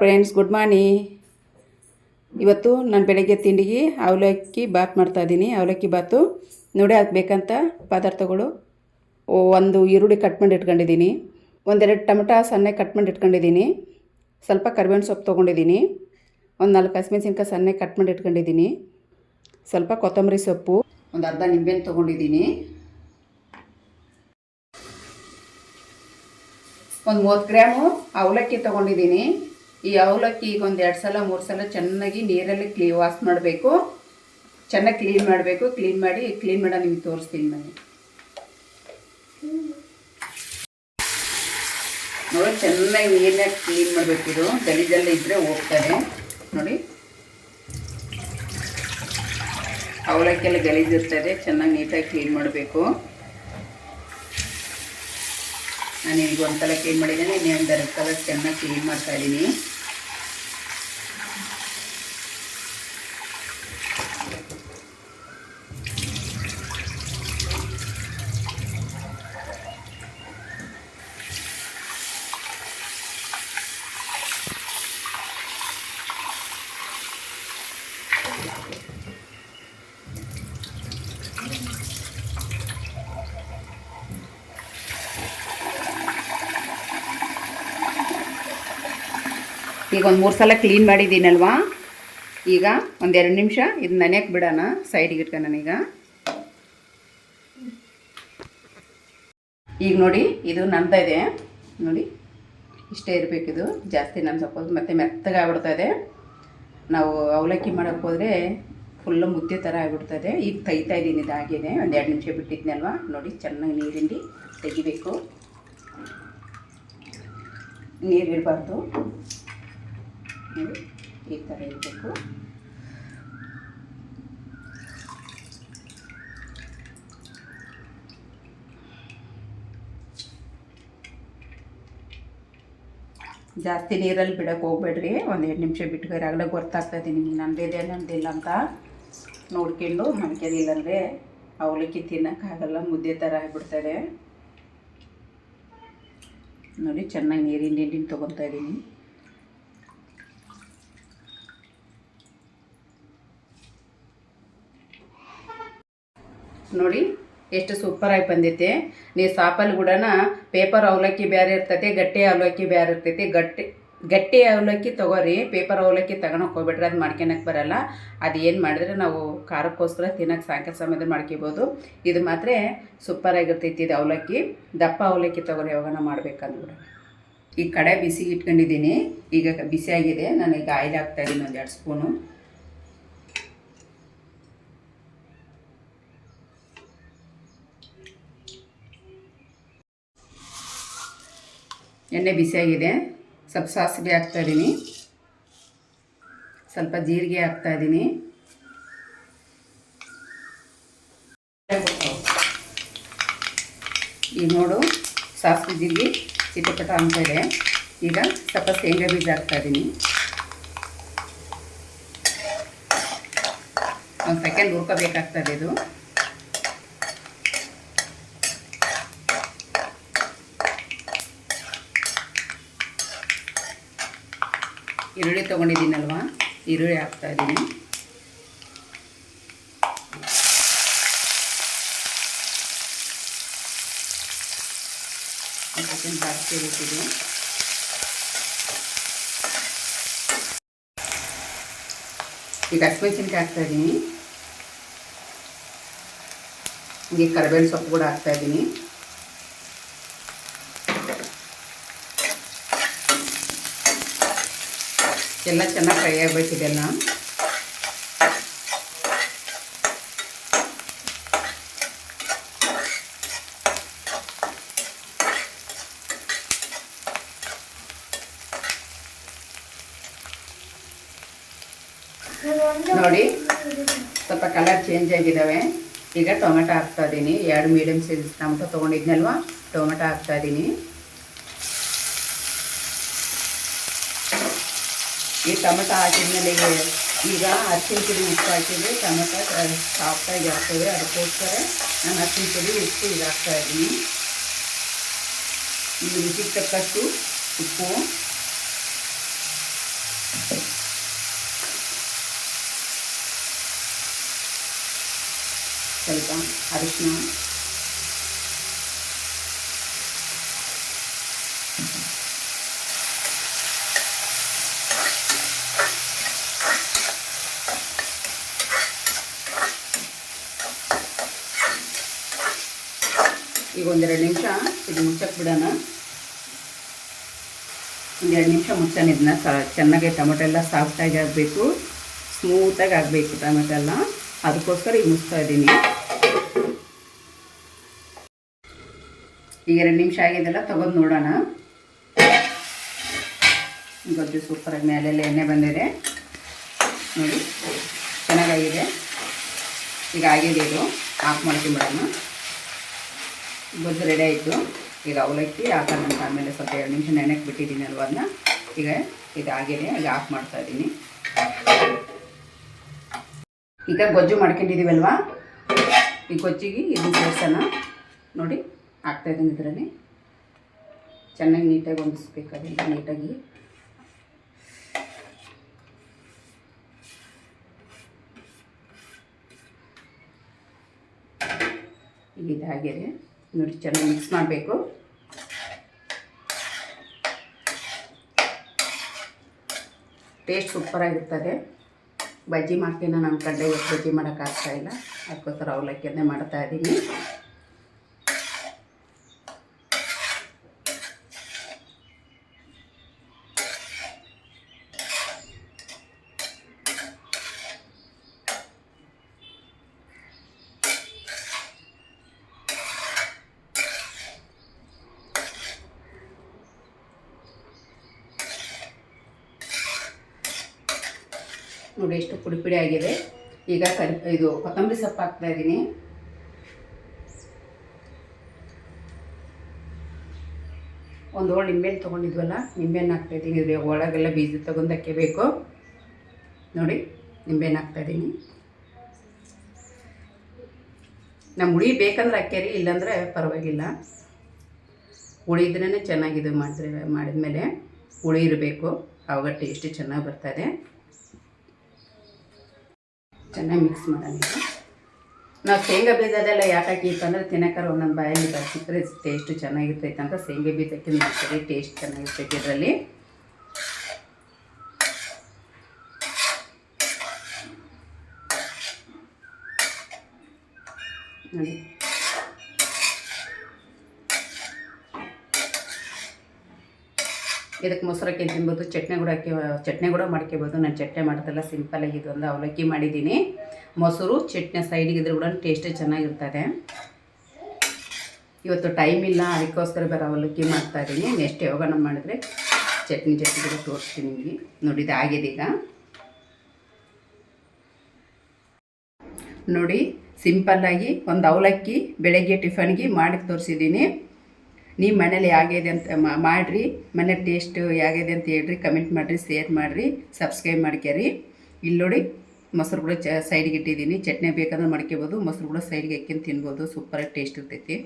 Friends good morning ಇವತ್ತು ನಾನು ಬೆಳಗ್ಗೆ ತಿಂಡಿಗೆ ಅವಲಕ್ಕಿ ಬಾತ್ ಮಾಡ್ತಾಯಿದ್ದೀನಿ ಅವಲಕ್ಕಿ ಬಾತು ನೋಡಿ ಅದಕ್ಕೆ ಬೇಕಂತ ಪದಾರ್ಥಗಳು ಒಂದು ಈರುಳ್ಳಿ ಕಟ್ ಮಾಡಿ ಇಟ್ಕೊಂಡಿದ್ದೀನಿ. ಒಂದೆರಡು ಟೊಮೆಟೊ ಸಣ್ಣ ಕಟ್ ಮಾಡಿ ಇಟ್ಕೊಂಡಿದ್ದೀನಿ. ಸ್ವಲ್ಪ ಕರಿಬೇವಿನ ಸೊಪ್ಪು ತೊಗೊಂಡಿದ್ದೀನಿ. ಒಂದು ನಾಲ್ಕು ಹಸಿಮೆಣಸಿನ್ಕಾಯಿ ಸಣ್ಣ ಕಟ್ ಮಾಡಿ ಇಟ್ಕೊಂಡಿದ್ದೀನಿ. ಸ್ವಲ್ಪ ಕೊತ್ತಂಬರಿ ಸೊಪ್ಪು, ಒಂದು ಅರ್ಧ ನಿಂಬೆಹಣ್ಣು ತೊಗೊಂಡಿದ್ದೀನಿ. ಒಂದು ಮೂವತ್ತು ಗ್ರಾಮು ಅವಲಕ್ಕಿ ತೊಗೊಂಡಿದ್ದೀನಿ. ಈ ಅವಲಕ್ಕಿ ಈಗ ಒಂದು ಎರಡು ಸಲ, ಮೂರು ಸಲ ಚೆನ್ನಾಗಿ ನೀರಲ್ಲಿ ಕ್ಲೀ, ವಾಶ್ ಮಾಡಬೇಕು. ಚೆನ್ನಾಗಿ ಕ್ಲೀನ್ ಮಾಡಬೇಕು. ಕ್ಲೀನ್ ಮಾಡಿ, ಕ್ಲೀನ್ ಮಾಡೋ ನಿಮ್ಗೆ ತೋರಿಸ್ತೀನಿ ನಾನು ನೋಡಿ, ಚೆನ್ನಾಗಿ ನೀರನ್ನ ಕ್ಲೀನ್ ಮಾಡಬೇಕು ಇದು. ಗಲೀಜೆಲ್ಲ ಇದ್ದರೆ ಹೋಗ್ತದೆ. ನೋಡಿ. ಅವಲಕ್ಕೆಲ್ಲ ಗಲೀಜು ಇರ್ತದೆ ಚೆನ್ನಾಗಿ ನೀಟಾಗಿ ಕ್ಲೀನ್ ಮಾಡಬೇಕು. ನಾನು ಈಗ ಒಂದು ಸಲ ಕ್ಲೀನ್ ಮಾಡಿದ್ದೇನೆ ಇನ್ನೊಂದು ಎರಡು ಸಲ ಚೆನ್ನಾಗಿ ಕ್ಲೀನ್ ಮಾಡ್ತಾ ಈಗ ಒಂದು ಮೂರು ಸಲ ಕ್ಲೀನ್ ಮಾಡಿದ್ದೀನಲ್ವಾ? ಈಗ ಒಂದೆರಡು ನಿಮಿಷ ಇದು ನೆನೆಯಕ್ಕೆ ಬಿಡೋಣ ಸೈಡಿಗೆ ಇಟ್ಕ ನನೀಗ ಈಗ. ನೋಡಿ, ಇದು ನಂದ ಇದೆ. ನೋಡಿ, ಇಷ್ಟೇ ಇರಬೇಕಿದು. ಜಾಸ್ತಿ ನಾನು ಸಪೋಸ್ ಮತ್ತೆ ಮೆತ್ತಗೆ ಆಗ್ಬಿಡ್ತದೆ ನಾವು ಅವಲಕ್ಕಿ ಮಾಡೋಕ್ಕೆ ಹೋದರೆ ಫುಲ್ಲು ಮುದ್ದೆ ಥರ ಆಗಿಬಿಡ್ತದೆ ಈಗ ತೈತಾ ಇದ್ದೀನಿ ಇದಾಗಿದೆ ಒಂದು ಎರಡು ನಿಮಿಷ ಬಿಟ್ಟಿದ್ನಲ್ವಾ ನೋಡಿ, ಚೆನ್ನಾಗಿ ನೀರಿಂಡಿ ತೆಗಿಬೇಕು. ನೀರು ಇರಬಾರ್ದು ನೋಡಿ ಈ ಥರ ಇರಬೇಕು. ಜಾಸ್ತಿ ನೀರಲ್ಲಿ ಬಿಡಕ್ಕೆ ಹೋಗ್ಬೇಡ್ರಿ. ಒಂದು ಎರಡು ನಿಮಿಷ ಬಿಟ್ಟು ಆಗಲೇ ಗೊತ್ತಾಗ್ತದೆ ನಿಮ್ಗೆ ನಂದಿದೆ ನಂದಿಲ್ಲ ಅಂತ. ನೋಡ್ಕೊಂಡು ನಂಬಿಕೆದಿಲ್ಲ ಅಂದರೆ ಅವಲಕ್ಕಿ ತಿನ್ನೋಕ್ಕಾಗಲ್ಲ ಮುದ್ದೆ ಥರ ಆಗಿಬಿಡ್ತದೆ. ನೋಡಿ, ಚೆನ್ನಾಗಿ ನೀರಿನ ನೀರಿನ ತೊಗೊತಾ ಇದ್ದೀನಿ ನೋಡಿ, ಎಷ್ಟು ಸೂಪರಾಗಿ ಬಂದೈತೆ ನೀವು ಸಾಪಲ್ಲಿ ಕೂಡ ಪೇಪರ್ ಅವಲಕ್ಕಿ ಬೇರೆ ಇರ್ತೈತೆ, ಗಟ್ಟಿ ಅವಲಕ್ಕಿ ಬೇರೆ ಇರ್ತೈತೆ, ಗಟ್ಟಿ ಗಟ್ಟಿ ಅವಲಕ್ಕಿ ತೊಗೋರಿ ಪೇಪರ್ ಅವಲಕ್ಕಿ ತಗೊಳಕ್ಕೆ ಹೋಗ್ಬಿಟ್ರೆ ಅದು ಮಾಡ್ಕೊಳಕ್ಕೆ ಬರಲ್ಲ. ಅದು ಏನು ಮಾಡಿದ್ರೆ ನಾವು ಖಾರಕ್ಕೋಸ್ಕರ ತಿನ್ನೋಕೆ ಸಾಯಂಕಾಲ ಸಮಯದಲ್ಲಿ ಮಾಡ್ಕೋಬೋದು ಇದು ಮಾತ್ರ ಸೂಪರಾಗಿರ್ತೈತಿ ಇದು ಅವಲಕ್ಕಿ. ದಪ್ಪ ಅವಲಕ್ಕಿ ತೊಗೊರಿ ಯಾವಾಗ ಮಾಡ್ಬೇಕಂದ್ರೆ ಈ ಕಡೆ ಬಿಸಿ ಇಟ್ಕೊಂಡಿದ್ದೀನಿ. ಈಗ ಬಿಸಿಯಾಗಿದೆ ನಾನು ಈಗ ಆಯಿಲ್ ಹಾಕ್ತಾಯಿದ್ದೀನಿ ಒಂದು ಎರಡು ಸ್ಪೂನು ಎಣ್ಣೆ ಬಿಸಿಯಾಗಿದೆ. ಸ್ವಲ್ಪ ಸಾಸಿವೆ ಹಾಕ್ತಾಯಿದ್ದೀನಿ ಸ್ವಲ್ಪ ಜೀರಿಗೆ ಹಾಕ್ತಾಯಿದ್ದೀನಿ ಈಗ ನೋಡು, ಸಾಸಿವೆ ಜೀರಿಗೆ ಚಿಟಪಟ ಅಂತ ಇದೆ. ಈಗ ಸ್ವಲ್ಪ ಶೇಂಗಾ ಬೀಜ ಹಾಕ್ತಾಯಿದ್ದೀನಿ ಒಂದು ಸೆಕೆಂಡ್ ಹುರ್ಕೋಬೇಕಾಗ್ತದೆ ಇದು. ಈರುಳ್ಳಿ ತೊಗೊಂಡಿದ್ದೀನಲ್ವ? ಈರುಳ್ಳಿ ಹಾಕ್ತಾ ಇದ್ದೀನಿ. ಜಾಸ್ತಿ ಈಗ ಹಸಿಮೆಣಸಿನ್ಕಾಯಿ ಹಾಕ್ತಾ ಇದ್ದೀನಿ. ಹೀಗೆ ಕರಿಬೇವಿನ ಸೊಪ್ಪು ಕೂಡ ಹಾಕ್ತಾ ಎಲ್ಲ ಚೆನ್ನಾಗಿ ಫ್ರೈ ಆಗಬೇಕಿದೆಲ್ಲ ನೋಡಿ, ಸ್ವಲ್ಪ ಕಲರ್ ಚೇಂಜ್ ಆಗಿದ್ದಾವೆ. ಈಗ ಟೊಮೆಟೊ ಹಾಕ್ತಾ ಇದ್ದೀನಿ. ಎರಡು ಮೀಡಿಯಮ್ ಸೈಜ್ ಟೊಮೆಟೊ ತೊಗೊಂಡಿದ್ನಲ್ವಾ? ಟೊಮೆಟೊ ಹಾಕ್ತಾ ಇದ್ದೀನಿ. ಈ ಟೊಮೆಟೊ ಹಾಕಿದ್ಮೇಲೆ ಈಗ ಈಗ ಅರಿಶಿನ ಪುಡಿ ಉಪ್ಪು ಹಾಕಿದ್ರೆ ಟೊಮೆಟೊ ಸಾಫ್ಟಾಗಿ ಆಗ್ತದೆ ಅದಕ್ಕೋಸ್ಕರ ನಾನು ಅರಿಶಿನ ಪುಡಿ ಉಪ್ಪು ಇದು ಹಾಕ್ತಾ ಇದ್ದೀನಿ ಈಗ ರುಚಿಗೆ ತಕ್ಕಷ್ಟು ಉಪ್ಪು ಸ್ವಲ್ಪ ಅರಿಶಿನ ಈಗ ಒಂದೆರಡು ನಿಮಿಷ ಇದು ಮುಚ್ಚಕ್ಕೆ ಬಿಡೋಣ. ಒಂದೆರಡು ನಿಮಿಷ ಮುಚ್ಚೋಣ ಇದನ್ನ. ಸ ಚೆನ್ನಾಗಿ ಟೊಮೆಟೊ ಎಲ್ಲ ಸಾಫ್ಟಾಗಿ ಆಗಬೇಕು. ಸ್ಮೂತಾಗಿ ಆಗಬೇಕು ಟೊಮೆಟೊ ಎಲ್ಲ. ಅದಕ್ಕೋಸ್ಕರ ಈಗ ಮುಚ್ತಾ ಇದ್ದೀನಿ. ಈಗ ಎರಡು ನಿಮಿಷ ಆಗಿದೆಲ್ಲ ತಗೊಂಡು ನೋಡೋಣ. ಗೊಜ್ಜು ಸೂಪರಾಗಿ ಮೇಲೆಲ್ಲ ಎಣ್ಣೆ ಬಂದಿದೆ. ನೋಡಿ, ಚೆನ್ನಾಗಾಗಿದೆ. ಈಗ ಆಗಿದೆ ಇದು. ಆಫ್ ಮಾಡ್ಕೊಂಬಿಡೋಣ ಗೊಜ್ಜು ರೆಡಿ ಆಯಿತು. ಈಗ ಅವಲಕ್ಕಿ ಹಾಕೋಣ ಆಮೇಲೆ ಸ್ವಲ್ಪ ಎರಡು ನಿಮಿಷ ನೆನೆಕ್ಕೆ ಬಿಟ್ಟಿದ್ದೀನಿ ಅಲ್ವ ಅದನ್ನ. ಈಗ ಇದು ಆಗಿದೆ ಈಗ ಆಫ್ ಮಾಡ್ತಾ ಇದ್ದೀನಿ. ಈಗ ಗೊಜ್ಜು ಮಾಡ್ಕೊಂಡಿದ್ದೀವಲ್ವಾ? ಈ ಗೊಜ್ಜಿಗೆ ಇದನ್ನು ಸೇರಿಸೋಣ. ನೋಡಿ ಹಾಕ್ತಾಯಿದ್ದೀನಿ ಇದರಲ್ಲಿ. ಚೆನ್ನಾಗಿ ನೀಟಾಗಿ ಹೊಂದಿಸ್ಬೇಕು ನೀಟಾಗಿ. ಇದಾಗಿದೆ. ನೋಡಿ, ಚೆನ್ನಾಗಿ ಮಿಕ್ಸ್ ಮಾಡಬೇಕು. ಟೇಸ್ಟ್ ಸೂಪರಾಗಿರ್ತದೆ ಬಜ್ಜಿ ಮಾಡ್ತೀನಿ, ನಾನು ಕಡೆ ಬಜ್ಜಿ ಮಾಡೋಕ್ಕಾಗ್ತಾಯಿಲ್ಲ ಅದಕ್ಕೋಸ್ಕರ ಅವಲಕ್ಕಿಯನ್ನೇ ಮಾಡ್ತಾ ನೋಡಿ, ಎಷ್ಟು ಪುಡಿ ಪುಡಿ ಆಗಿದೆ. ಈಗ ಕರಿ, ಇದು ಕೊತ್ತಂಬರಿ ಸೊಪ್ಪು ಹಾಕ್ತಾ ಇದ್ದೀನಿ. ಒಂದು ಹೋಳು ನಿಂಬೆಹಣ್ಣು ತೊಗೊಂಡಿದ್ವಲ್ಲ, ನಿಂಬೆಹಣ್ಣು ಹಾಕ್ತಾ ಇದ್ದೀನಿ. ಇದು ಒಳಗೆಲ್ಲ ಬೀಜ ತಗೊಂಡು ಹಾಕಬೇಕು ನೋಡಿ, ನಿಂಬೆಹಣ್ಣು ಹಾಕ್ತಾ ಇದ್ದೀನಿ. ನಮ್ಮ ಹುಳಿ ಬೇಕಂದ್ರೆ ಹಾಕ್ಯಾರಿ, ಇಲ್ಲಾಂದರೆ ಪರವಾಗಿಲ್ಲ. ಹುಳಿ ಇದ್ರೇ ಚೆನ್ನಾಗಿದೆ ಮಾಡಿದ್ರೆ, ಮಾಡಿದ್ಮೇಲೆ ಹುಳಿ ಇರಬೇಕು. ಆವಾಗ ಟೇಸ್ಟ್ ಚೆನ್ನಾಗಿ ಬರ್ತದೆ ಚೆನ್ನಾಗಿ ಮಿಕ್ಸ್ ಮಾಡೋಣ ನಾವು ಶೇಂಗಾ ಬೀಜ ಅದೆಲ್ಲ ಯಾಕೆ ಹಾಕಿತ್ತು ಅಂದರೆ ತಿನ್ನಕ್ಕಾರ ಒಂದೊಂದು ಬಾಯಲ್ಲಿ ಬರ್ತಿದ್ರೆ ಟೇಸ್ಟು ಚೆನ್ನಾಗಿರ್ತೈತೆ ಅಂತ ಶೇಂಗಾ ಬೀಜಕ್ಕೆ ಮಾಡ್ತೀವಿ ಟೇಸ್ಟ್ ಚೆನ್ನಾಗಿರ್ತೈತೆ ಇದರಲ್ಲಿ. ನೋಡಿ. ಇದಕ್ಕೆ ಮೊಸರಕ್ಕೆ ತಿನ್ಬೋದು, ಚಟ್ನಿ ಕೂಡ ಹಾಕಿ, ಚಟ್ನಿ ಕೂಡ ಮಾಡ್ಕೋಬೋದು. ನಾನು ಚಟ್ನಿ ಮಾಡ್ತಲ್ಲ ಸಿಂಪಲ್ಲಾಗಿ ಇದು ಒಂದು ಅವಲಕ್ಕಿ ಮಾಡಿದ್ದೀನಿ. ಮೊಸರು, ಚಟ್ನಿ ಸೈಡಿಗೆ ಇದ್ರೆ ಕೂಡ ಟೇಸ್ಟ್ ಚೆನ್ನಾಗಿರ್ತದೆ. ಇವತ್ತು ಟೈಮ್ ಇಲ್ಲ, ಅದಕ್ಕೋಸ್ಕರ ಬೇರೆ ಅವಲಕ್ಕಿ ಮಾಡ್ತಾ ಇದ್ದೀನಿ. ನೆಕ್ಸ್ಟ್ ಯಾವಾಗ ಮಾಡಿದ್ರೆ ಚಟ್ನಿ ಚಟ್ನಿ ಕೂಡ ತೋರಿಸ್ತೀನಿ ನಿಮಗೆ. ನೋಡಿ ಆಗಿದೆ ಈಗ. ನೋಡಿ ಸಿಂಪಲ್ಲಾಗಿ ಒಂದು ಅವಲಕ್ಕಿ ಬೆಳಗ್ಗೆ ಟಿಫನ್ಗೆ ಮಾಡಿ ತೋರಿಸಿದ್ದೀನಿ. ನೀವು ಮನೇಲಿ ಹೇಗಿದೆ ಅಂತ ಮಾಡಿರಿ. ಮನೆ ಟೇಸ್ಟ್ ಹೇಗಿದೆ ಅಂತ ಹೇಳ್ರಿ ಕಮೆಂಟ್ ಮಾಡಿರಿ ಶೇರ್ ಮಾಡಿರಿ ಸಬ್ಸ್ಕ್ರೈಬ್ ಮಾಡ್ಕ್ಯಾರಿ. ಇಲ್ಲಿ ನೋಡಿ, ಮೊಸರು ಕೂಡ ಚ ಸೈಡ್ಗೆ ಇಟ್ಟಿದ್ದೀನಿ. ಚಟ್ನಿ ಬೇಕಾದ್ರೆ ಮಡ್ಕೋಬೋದು ಮೊಸರು ಕೂಡ ಸೈಡ್ಗೆ ಹಾಕ್ಕೊಂಡು ತಿನ್ಬೋದು. ಸೂಪರಾಗಿ ಟೇಸ್ಟ್ ಇರ್ತೈತಿ.